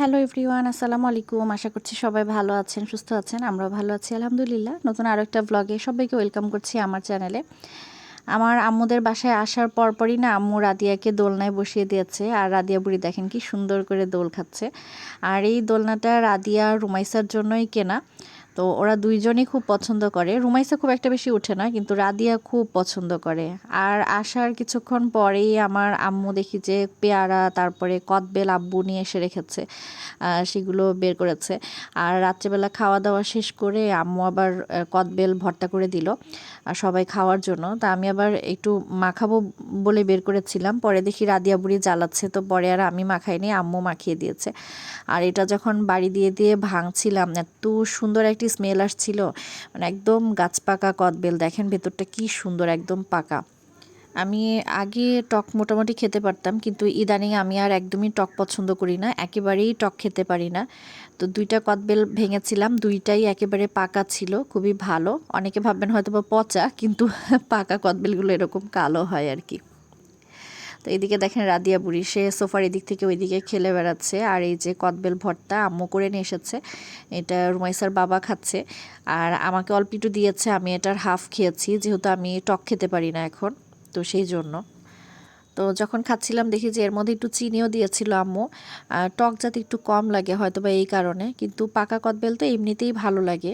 Hello everyone, আসসালামু আলাইকুম। আশা করছি সবাই ভালো আছেন, সুস্থ আছেন, আমরাও ভালো আছি, আলহামদুলিল্লাহ। নতুন আরও একটা ব্লগে সবাইকে ওয়েলকাম করছি আমার চ্যানেলে আমার আম্মুদের বাসায় আসার পরপরই না আম্মু রাদিয়াকে দোলনায় বসিয়ে দিয়েছে। আর রাদিয়া বুড়ি দেখেন কি সুন্দর করে দোল খাচ্ছে। আর এই দোলনাটা রাদিয়া রুমাইসার জন্যই কেনা। তো ওরা দুইজনই খুব পছন্দ করে। রুমাইসা খুব একটা বেশি উঠে না, কিন্তু রাদিয়া খুব পছন্দ করে। আর আসার কিছুক্ষণ পরেই আমার আম্মু দেখি যে পেয়ারা, তারপরে কদবেল আব্বু নিয়ে এসে রেখেছে সেগুলো বের করেছে। আর রাত্রেবেলা খাওয়া দাওয়া শেষ করে আম্মু আবার কদবেল ভর্তা করে দিল আর সবাই খাওয়ার জন্য। তা আমি আবার একটু মাখাবো বলে বের করেছিলাম, পরে দেখি রাদিয়া বুড়ি জ্বালাচ্ছে, তো পরে আর আমি মাখাইনি, আম্মু মাখিয়ে দিয়েছে। আর এটা যখন বাড়ি দিয়ে দিয়ে ভাঙছিলাম, এত সুন্দর একটি স্মেল আসছিল। মানে একদম গাছ পাকা কদবেল, দেখেন ভেতরটা কি সুন্দর, একদম পাকা। আমি আগে টক মোটামুটি খেতে পারতাম, কিন্তু ইদানিং আমি আর একদমই টক পছন্দ করি না, একেবারেই টক খেতে পারি না। তো দুইটা কদবেল ভেঙেছিলাম, দুইটাই একেবারে পাকা ছিল, খুবই ভালো। অনেকে ভাববেন হয়তো বা পচা, কিন্তু পাকা কদবেলগুলো এরকম কালো হয় আর কি। তো এদিকে দেখেন রাদিয়া বুড়ি, সে সোফার এদিক থেকে ওইদিকে খেলে বেড়াচ্ছে। আর এই যে কদবেল ভর্তা আম্মু করে নিয়ে এসেছে, এটা রুমাইসার বাবা খাচ্ছে। আর আমাকে অল্প একটু দিয়েছে, আমি এটার হাফ খেয়েছি, যেহেতু আমি টক খেতে পারি না এখন, তো সেই জন্য। তো যখন খাচ্ছিলাম, দেখি যে এর মধ্যে একটু চিনিও দিয়েছিল আম্মু। টক যাতে একটু কম লাগে হয়তো বা এই কারণে, কিন্তু পাকা কদবেল তো এমনিতেই ভালো লাগে।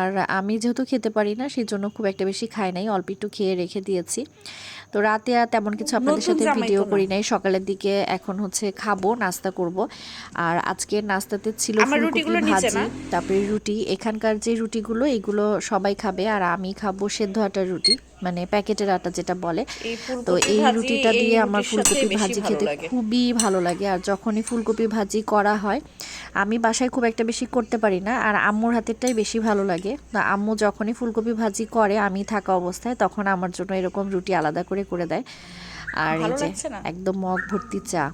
আর আমি যেহেতু খেতে পারি না সেই জন্য খুব একটা বেশি খাই নাই অল্প একটু খেয়ে রেখে দিয়েছি। তো রাতে আর তেমন কিছু আপনাদের সাথে ভিডিও করি নাই সকালের দিকে এখন হচ্ছে খাব নাস্তা করব। আর আজকে নাস্তাতে ছিল ফুলকপি ভাজি তারপরে রুটি। এখানকার যে রুটিগুলো এগুলো সবাই খাবে আর আমি খাব সেদ্ধ আটার রুটি মানে প্যাকেটের আটা যেটা বলে। তো এই রুটিটা দিয়ে আমার ফুলকপি ভাজি খেতে খুবই ভালো লাগে আর যখনই ফুলকপি ভাজি করা হয় আমি বাসায় খুব একটা বেশি করতে পারি না আর আম্মুর হাতেরটাই বেশি ভালো লাগে। আম্মু যখনই ফুলকপি ভাজি করে আমি থাকা অবস্থায় তখন আমার জন্য এরকম রুটি আলাদা করে করে দেয়। আর এই যে একদম মগ ভর্তি চা।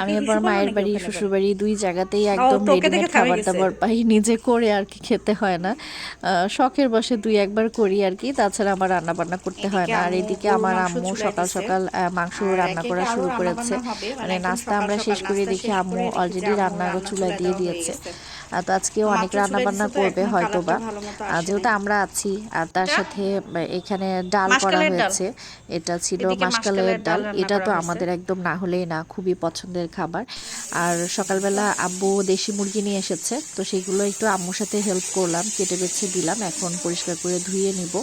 আমি আবার মায়ের বাড়ি শ্বশুর বাড়ি দুই জায়গাতেই একদম রেডিমেড খাবার দাবার পাই নিজে করে আর কি খেতে হয় না। শখের বসে দুই একবার করি আর কি তাছাড়া আমার রান্না বান্না করতে হয় না। আর এদিকে আমার আম্মু সকাল সকাল মাংস রান্না করা শুরু করেছে। মানে নাস্তা আমরা শেষ করে দেখি আম্মু অলরেডি রান্না চুলায় দিয়ে দিয়েছে। তো আজকে অনেক রান্না বান্না করবে হয়তো বা যেহেতু আমরা আছি আর তার সাথে এখানে ডাল করা হয়েছে। এটা ছিল মাসকালের ডাল এটা তো আমাদের একদম না হলেই না খুবই পছন্দের খাবার। আর সকালবেলা আব্বু দেশি মুরগি নিয়ে এসেছে তো সেগুলো একটু আম্মুর সাথে হেল্প করলাম কেটে বেছে দিলাম। এখন পরিষ্কার করে ধুয়ে নিব।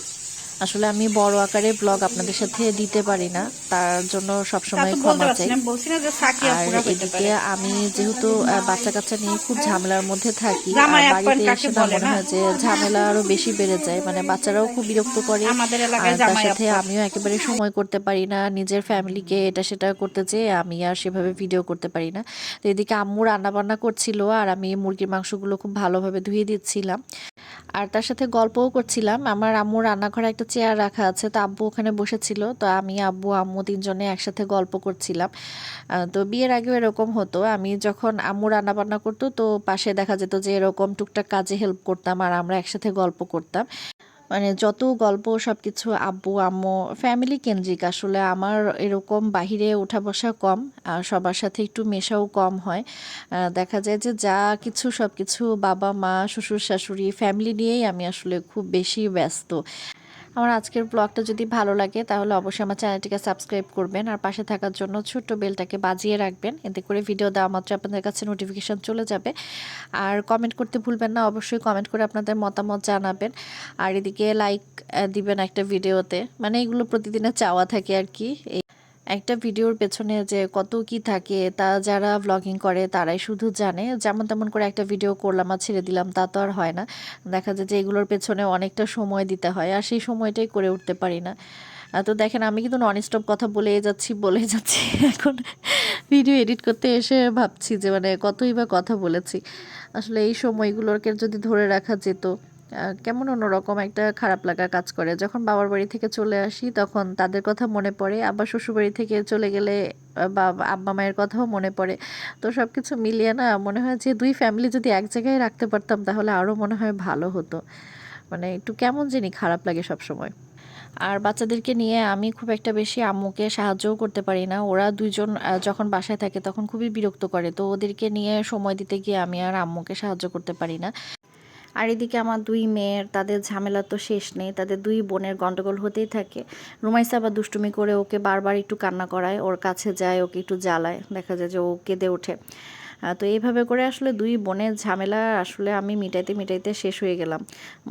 আসলে আমি বড় আকারে ব্লগ আপনাদের সাথে দিতে পারি না তার জন্য সবসময় ক্ষমা চাই। আর এদিকে আমি যেহেতু বাচ্চা কাচ্চা নিয়ে খুব ঝামেলার মধ্যে থাকি বাড়িতে এসে মনে হয় যে ঝামেলা আরও বেশি বেড়ে যায় মানে বাচ্চারাও খুব বিরক্ত করে আর তার সাথে আমিও একেবারে সময় করতে পারি না নিজের ফ্যামিলিকে এটা সেটা করতে চেয়ে আমি আর সেভাবে ভিডিও করতে পারি না। তো এদিকে আম্মু রান্না বান্না করছিল আর আমি মুরগির মাংসগুলো খুব ভালোভাবে ধুয়ে দিচ্ছিলাম। আর তার সাথে গল্পও করছিলাম। আমার আম্মুর রান্নাঘরে একটা চেয়ার রাখা আছে, তো আব্বু ওখানে বসেছিল, তো আমি, আব্বু, আম্মু তিনজনে একসাথে গল্প করছিলাম। তো বিয়ের আগেও এরকম হতো, আমি যখন আম্মু রান্না বান্না করতো, তো পাশে দেখা যেত যে এরকম টুকটাক কাজে হেল্প করতাম আর আমরা একসাথে গল্প করতাম। মানে যত গল্প সব কিছু আব্বু, আম্মু ফ্যামিলি কেন্দ্রিক, আসলে আমার এরকম বাহিরে ওঠা বসা কম, আর সবার সাথে একটু মেশাও কম হয়। দেখা যায় যে যা কিছু সব কিছু বাবা, মা, শ্বশুর, শাশুড়ি ফ্যামিলি নিয়েই আমি আসলে খুব বেশি ব্যস্ত। আমার আজকের ব্লগটা যদি ভালো লাগে, তাহলে অবশ্যই আমার চ্যানেলটিকে সাবস্ক্রাইব করবেন আর পাশে থাকার জন্য ছোট্ট বেলটাকে বাজিয়ে রাখবেন। এতে করে ভিডিও দেওয়া মাত্র আপনাদের কাছে নোটিফিকেশান চলে যাবে। আর কমেন্ট করতে ভুলবেন না, অবশ্যই কমেন্ট করে আপনাদের মতামত জানাবেন। আর এদিকে লাইক দিবেন একটা ভিডিওতে মানে এগুলো প্রতিদিনের চাওয়া থাকে আর কি। একটা ভিডিওর পেছনে যে কত কি থাকে, তা যারা ব্লগিং করে তারাই শুধু জানে। যেমন তেমন করে একটা ভিডিও করলাম আর ছেড়ে দিলাম, তা তো আর হয় না। দেখা যায় যে এগুলোর পেছনে অনেকটা সময় দিতে হয় আর সেই সময়টাই করে উঠতে পারি না। তো দেখেন, আমি কিন্তু নন স্টপ কথা বলে যাচ্ছি বলে যাচ্ছি। এখন ভিডিও এডিট করতে এসে ভাবছি যে মানে কতই বা কথা বলেছি। আসলে এই সময়গুলোকে যদি ধরে রাখা যেত কেমন অন্যরকম একটা খারাপ লাগা কাজ করে? যখন বাবার বাড়ি থেকে চলে আসি তখন তাদের কথা মনে পড়ে। আবার শ্বশুরবাড়ি থেকে চলে গেলে বা আব্বা মায়ের কথাও মনে পড়ে। তো সব কিছু মিলিয়ে না মনে হয় যে দুই ফ্যামিলি যদি এক জায়গায় রাখতে পারতাম তাহলে আরও মনে হয় ভালো হতো। মানে একটু কেমন জানি খারাপ লাগে সব সময়। আর বাচ্চাদেরকে নিয়ে আমি খুব একটা বেশি আম্মুকে সাহায্যও করতে পারি না। ওরা দুইজন আহ, যখন বাসায় থাকে তখন খুবই বিরক্ত করে। তো ওদেরকে নিয়ে সময় দিতে গিয়ে আমি আর আম্মুকে সাহায্য করতে পারি না। আর এদিকে আমার দুই মেয়ের, তাদের ঝামেলা তো শেষ নেই, তাদের দুই বোনের গন্ডগোল হতেই থাকে। রুমাইসা আবার দুষ্টুমি করে ওকে বারবার একটু কান্না করায়, ওর কাছে যায়, ওকে একটু জ্বালায়, দেখা যায় যে ও কেঁদে ওঠে। তো এইভাবে করে আসলে দুই বোনের ঝামেলা আসলে আমি মিটাইতে মিটাইতে শেষ হয়ে গেলাম।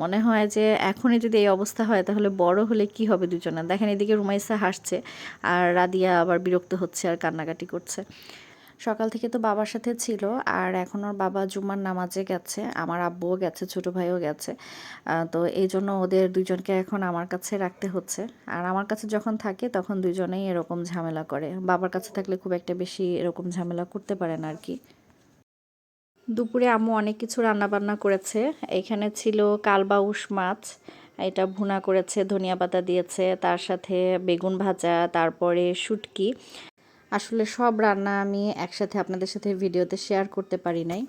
মনে হয় যে এখনই যদি এই অবস্থা হয়, তাহলে বড় হলে কি হবে দুজনে দেখেন এদিকে রুমাইসা হাসছে, আর রাদিয়া আবার বিরক্ত হচ্ছে আর কান্নাকাটি করছে। সকাল থেকে তো বাবার সাথে ছিল, আর এখন ওর বাবা জুম্মার নামাজে গেছে, আমার আব্বুও গেছে, ছোটো ভাইও গেছে। তো এই জন্য ওদের দুজনকে এখন আমার কাছে রাখতে হচ্ছে। আর আমার কাছে যখন থাকে তখন দুজনেই এরকম ঝামেলা করে। বাবার কাছে থাকলে খুব একটা বেশি এরকম ঝামেলা করতে পারে না আর কি। দুপুরে আম্মু অনেক কিছু রান্না বান্না করেছে। এখানে ছিল কালবাউস মাছ, এটা ভুনা করেছে, ধনিয়া পাতা দিয়েছে, তার সাথে বেগুন ভাজা, তারপরে শুটকি। আসলে সব রান্না আমি একসাথে আপনাদের সাথে ভিডিওতে শেয়ার করতে পারি নাই।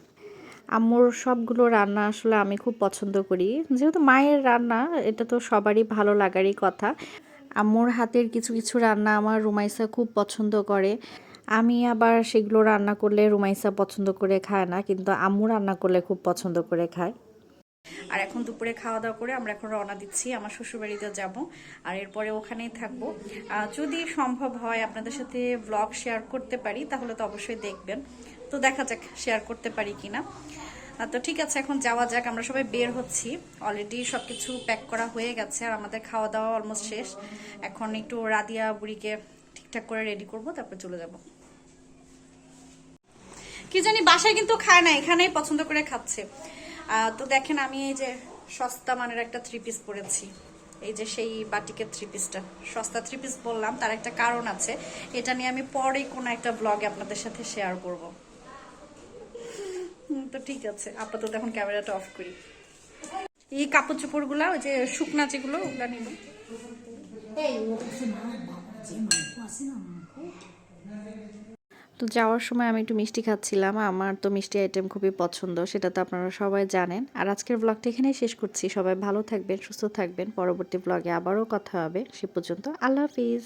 আম্মুর সবগুলো রান্না আসলে আমি খুব পছন্দ করি। যেহেতু মায়ের রান্না, এটা তো সবারই ভালো লাগারই কথা। আম্মুর হাতের কিছু কিছু রান্না আমার রুমাইসা খুব পছন্দ করে। আমি আবার সেগুলো রান্না করলে রুমাইসা পছন্দ করে খায় না, কিন্তু আম্মু রান্না করলে খুব পছন্দ করে খায়। আর এখন দুপুরে খাওয়া দাওয়া করে আমরা এখন রওনা দিচ্ছি, আমার শ্বশুরবাড়িতে যাব। আর এরপরে ওখানেই থাকব। যদি সম্ভব হয় আপনাদের সাথে ব্লগ শেয়ার করতে পারি, তাহলে তো অবশ্যই দেখবেন। তো দেখা যাক শেয়ার করতে পারি কিনা। তো ঠিক আছে, এখন যাওয়া যাক, আমরা সবাই বের হচ্ছি। অলরেডি সবকিছু প্যাক করা হয়ে গেছে আর আমাদের খাওয়া দাওয়া অলমোস্ট শেষ। এখন একটু রাদিয়া বুড়িকে ঠিকঠাক করে রেডি করব, তারপর চলে যাব। কি জানি, বাসায় কিন্তু খায় না, এখানেই পছন্দ করে খাচ্ছে। তো দেখেন আমি এই যে সস্তা মানের একটা থ্রি পিস পরেছি। এই যে সেই বাটিকের থ্রি পিসটা সস্তা থ্রি পিস বললাম, তার একটা কারণ আছে। এটা নিয়ে আমি পরে কোনো একটা ব্লগে আপনাদের সাথে শেয়ার করব। তো ঠিক আছে। আপাতত এখন ক্যামেরাটা অফ করি। এই কাপড় চোপড়গুলা, ওই যে শুকনা যেগুলো, ওগুলা নিব। তো যাওয়ার সময় আমি একটু মিষ্টি খাচ্ছিলাম। আমার তো মিষ্টি আইটেম খুবই পছন্দ, সেটা তো আপনারা সবাই জানেন। আর আজকের ব্লগটা এখানেই শেষ করছি। সবাই ভালো থাকবেন, সুস্থ থাকবেন। পরবর্তী ব্লগে আবারও কথা হবে। সে পর্যন্ত আল্লাহ হাফিজ।